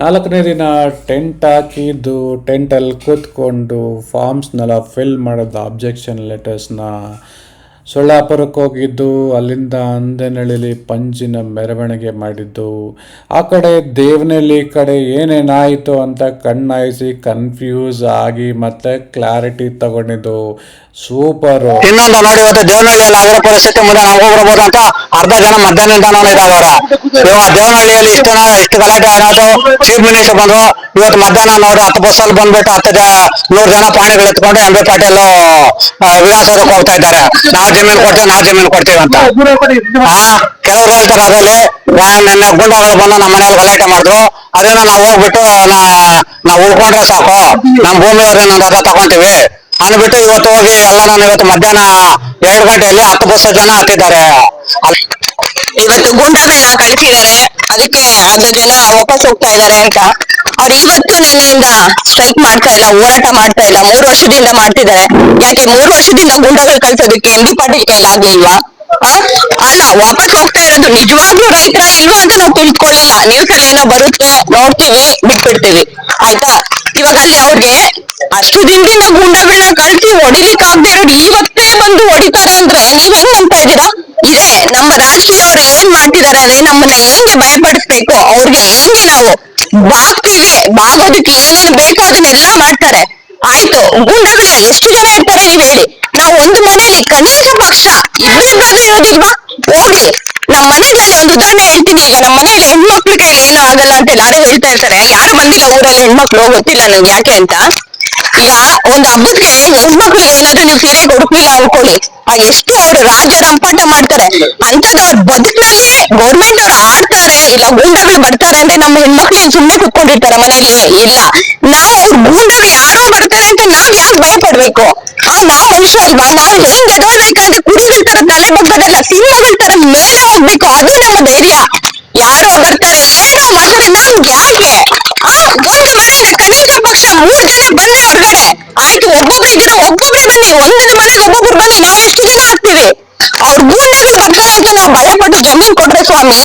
ನಾಲ್ಕನೇ ದಿನ ಟೆಂಟ್ ಹಾಕಿದ್ದು, ಟೆಂಟಲ್ಲಿ ಕೂತ್ಕೊಂಡು ಫಾರ್ಮ್ಸ್ನೆಲ್ಲ ಫಿಲ್ ಮಾಡೋದು ಅಬ್ಜೆಕ್ಷನ್ ಲೆಟರ್ಸ್ನ. ಸೊಳ್ಳಾಪುರಕ್ಕೆ ಹೋಗಿದ್ದು, ಅಲ್ಲಿಂದ ಅಂದೆನಳ್ಳಿಲಿ ಪಂಜಿನ ಮೆರವಣಿಗೆ ಮಾಡಿದ್ದು. ಆ ಕಡೆ ದೇವನಹಳ್ಳಿ ಕಡೆ ಏನೇನಾಯಿತು ಅಂತ ಕಣ್ಣಾಯಿಸಿ ಕನ್ಫ್ಯೂಸ್ ಆಗಿ ಮತ್ತೆ ಕ್ಲಾರಿಟಿ ತಗೊಂಡಿದ್ದು ಸೂಪರ್. ಇನ್ನೊಂದು ನೋಡಿ ಇವತ್ತು ದೇವನಹಳ್ಳಿಯಲ್ಲಿ ಆಗಿರೋ ಪರಿಸ್ಥಿತಿ ಮುಂದೆ ನಾವು ಅಂತ ಅರ್ಧ ಜನ ಮಧ್ಯಾಹ್ನದಿಂದನೂ ಇದಾಗವ್ರೆ ಇವಾಗ ದೇವನಹಳ್ಳಿಯಲ್ಲಿ ಇಷ್ಟು ಜನ ಇಷ್ಟು ಗಲಾಟೆ ಆಗಿರೋದು ಚೀಫ್ ಮಿನಿಸ್ಟರ್ ಬಂದ್ರು, ಇವತ್ತು ಮಧ್ಯಾಹ್ನ ನೋಡಿ ಹತ್ತು ಬಸ್ಸಲ್ಲಿ ಬಂದ್ಬಿಟ್ಟು ಹತ್ತು ಜನ ನೂರು ಜನ ಪಾಣಿಗಳು ಎತ್ಕೊಂಡು ಎಂ ಬಿ ಪಾಟೀಲ್ ವಿಧಾನಸೌಧಕ್ಕೆ ಹೋಗ್ತಾ ಇದ್ದಾರೆ. ನಾವು ಜಮೀನು ಕೊಡ್ತೀವಿ ನಾವು ಜಮೀನು ಕೊಡ್ತೀವಿ ಅಂತ. ಆ, ಕೆಲವ್ರು ಹೇಳ್ತಾರೆ ಅದರಲ್ಲಿ ನನ್ನ ಗುಂಡಗಳು ಬಂದು ನಮ್ಮ ಮನೇಲಿ ಗಲಾಟೆ ಮಾಡಿದ್ರು. ಅದನ್ನ ನಾವು ಹೋಗ್ಬಿಟ್ಟು ನಾವು ಉಳ್ಕೊಂಡ್ರೆ ಸಾಕು. ನಮ್ಮ ಭೂಮಿ ನಾನು ಅದ ತಗೊಂತೀವಿ. ಅಂದ್ಬಿಟ್ಟು ಇವತ್ತು ಹೋಗಿ ಎಲ್ಲ ಇವತ್ತು ಮಧ್ಯಾಹ್ನ ಎರಡು ಗಂಟೆಯಲ್ಲಿ ಹತ್ತು ಬಸ್ ಜನ ಹತ್ತಿದ್ದಾರೆ. ಕಳಿಸಿದ್ದಾರೆ ಅದಕ್ಕೆ ಅರ್ಧ ಜನ ವಾಪಸ್ ಹೋಗ್ತಾ ಇದ್ದಾರೆ ಅಂತ. ಅವ್ರು ಇವತ್ತು ನಿನ್ನೆಯಿಂದ ಸ್ಟ್ರೈಕ್ ಮಾಡ್ತಾ ಇಲ್ಲ, ಹೋರಾಟ ಮಾಡ್ತಾ ಇಲ್ಲ, ಮೂರು ವರ್ಷದಿಂದ ಮಾಡ್ತಿದ್ದಾರೆ. ಯಾಕೆ ಮೂರು ವರ್ಷದಿಂದ ಗುಂಡಗಳು ಕಳ್ಸೋದಕ್ಕೆ ಎಂ ಡಿ ಪಾಟೀಲ್ ಕೈಲಾಗ್ಲಿಲ್ವಾ? ಅಲ್ಲ, ವಾಪಸ್ ಹೋಗ್ತಾ ಇರೋದು ನಿಜವಾಗ್ಲೂ ರೈತರ ಇಲ್ವಾ ಅಂತ ನಾವು ತಿಳ್ಕೊಳ್ಳಿಲ್ಲ. ನ್ಯೂಸ್ ಅಲ್ಲಿ ಏನೋ ಬರುತ್ತೆ, ನೋಡ್ತೀವಿ, ಬಿಟ್ಬಿಡ್ತೀವಿ. ಆಯ್ತಾ? ಇವಾಗ ಅಲ್ಲಿ ಅವ್ರಿಗೆ ಅಷ್ಟು ದಿನದಿಂದ ಗುಂಡಗಳನ್ನ ಕಳ್ಸಿ ಹೊಡಿಲಿಕ್ಕೆ ಆಗದೆ ಇರೋರು ಇವತ್ತೇ ಬಂದು ಹೊಡಿತಾರೆ ಅಂದ್ರೆ ನೀವ್ ಹೆಂಗ್ ನಂಬ್ತಾ ಇದ್ದೀರಾ? ಇದೆ ನಮ್ಮ ರಾಜಕೀಯವರು ಏನ್ ಮಾಡ್ತಿದಾರೆ ಅಂದ್ರೆ ನಮ್ಮನ್ನ ಹೆಂಗೆ ಭಯಪಡಿಸ್ಬೇಕು? ಅವ್ರಿಗೆ ಹೆಂಗೆ ನಾವು ಬಾಗ್ತೀವಿ, ಬಾಗೋದಕ್ಕೆ ಏನೇನ್ ಬೇಕೋ ಅದನ್ನೆಲ್ಲ ಮಾಡ್ತಾರೆ. ಆಯ್ತು, ಗೂಂಡಗಳು ಎಷ್ಟು ಜನ ಇರ್ತಾರೆ ನೀವ್ ಹೇಳಿ. ನಾವು ಒಂದು ಮನೆಯಲ್ಲಿ ಕನಿಷ್ಠ ಪಕ್ಷ ಇಬ್ರಿಬ್ರಾದ್ರೂ ಇರೋದಿಲ್ವಾ? ಹೋಗಿ ನಮ್ಮ ಮನೆಗಳಲ್ಲಿ ಒಂದು ಉದಾಹರಣೆ ಹೇಳ್ತೀನಿ ಈಗ ನಮ್ಮ ಮನೆಯಲ್ಲಿ ಹೆಣ್ಮಕ್ಳು ಕೈಲಿ ಏನೂ ಆಗಲ್ಲ ಅಂತ ಎಲ್ಲಾರು ಹೇಳ್ತಾ ಇರ್ತಾರೆ. ಯಾರು ಬಂದಿಲ್ಲ ಊರಲ್ಲಿ ಹೆಣ್ಮಕ್ಳು, ಗೊತ್ತಿಲ್ಲ ನಂಗೆ ಯಾಕೆ ಅಂತ. ಒಂದ್ ಹಬ್ಬಕ್ಕೆ ಹೆಣ್ಮಕ್ಳಿಗೆ ಏನಾದ್ರು ನೀವು ಸೀರೆ ಕೊಡ್ಲಿಲ್ಲ ಅನ್ಕೊಳ್ಳಿ. ಆ, ಎಷ್ಟು ಅವ್ರು ರಾಜ್ಯ ರಂಪಾಟ ಮಾಡ್ತಾರೆ. ಅಂತದ್ದು ಅವ್ರ ಬದುಕಿನಲ್ಲಿ ಗೌರ್ಮೆಂಟ್ ಅವ್ರು ಆಡ್ತಾರೆ. ಇಲ್ಲ ಗೂಂಡಾಗಳು ಬರ್ತಾರೆ ಅಂದ್ರೆ ನಮ್ಮ ಹೆಣ್ಮಕ್ಳು ಏನ್ ಸುಮ್ನೆ ಕುತ್ಕೊಂಡಿರ್ತಾರ ಮನೇಲಿ? ಇಲ್ಲ. ನಾವು ಅವ್ರ ಗೂಂಡಾಗಳು ಯಾರೋ ಬರ್ತಾರೆ ಅಂತ ನಾವ್ ಯಾಕೆ ಭಯ ಪಡ್ಬೇಕು ಆ, ನಾವ್ ಮನುಷ್ಯ ಅಲ್ವಾ? ನಾವು ಹೆಂಗ್ ಎದೋಳ್ಬೇಕಂದ್ರೆ ಕುರಿಗಳ ತರ ತಲೆ ಬಗ್ಗದಲ್ಲ ಸಿಂಹಗಳ ತರ ಮೇಲೆ ಹೋಗ್ಬೇಕು ಅದು ನಮ್ಮ ಧೈರ್ಯ. ಯಾರೋ ಬರ್ತಾರೆ. ಏನೋ ಮಾಡ್ತಾರೆ. ನಮ್ಗೆ ಯಾಕೆ ಆ ಒಂದು ಮನೆಯಿಂದ ಕನಿಷ್ಠ ಪಕ್ಷ ಮೂರ್ ಜನ ಬನ್ನಿ ಹೊರಗಡೆ ಆಯ್ತು ಒಬ್ಬೊಬ್ರು ಇದ್ರೆ ಒಬ್ಬೊಬ್ರೆ ಬನ್ನಿ ಒಂದೊಂದು ಮನೆಗೆ ಒಬ್ಬೊಬ್ರು ಬನ್ನಿ ನಾವು ಎಷ್ಟು ಜನ ಆಗ್ತೀವಿ ಅವ್ರ ಗೂಂಡಗಳು ಬರ್ತಾರೆ ಅಂತ ನಾವು ಭಯ ಪಟ್ಟು ಜಮೀನ್ ಕೊಟ್ರೆ ಸ್ವಾಮಿ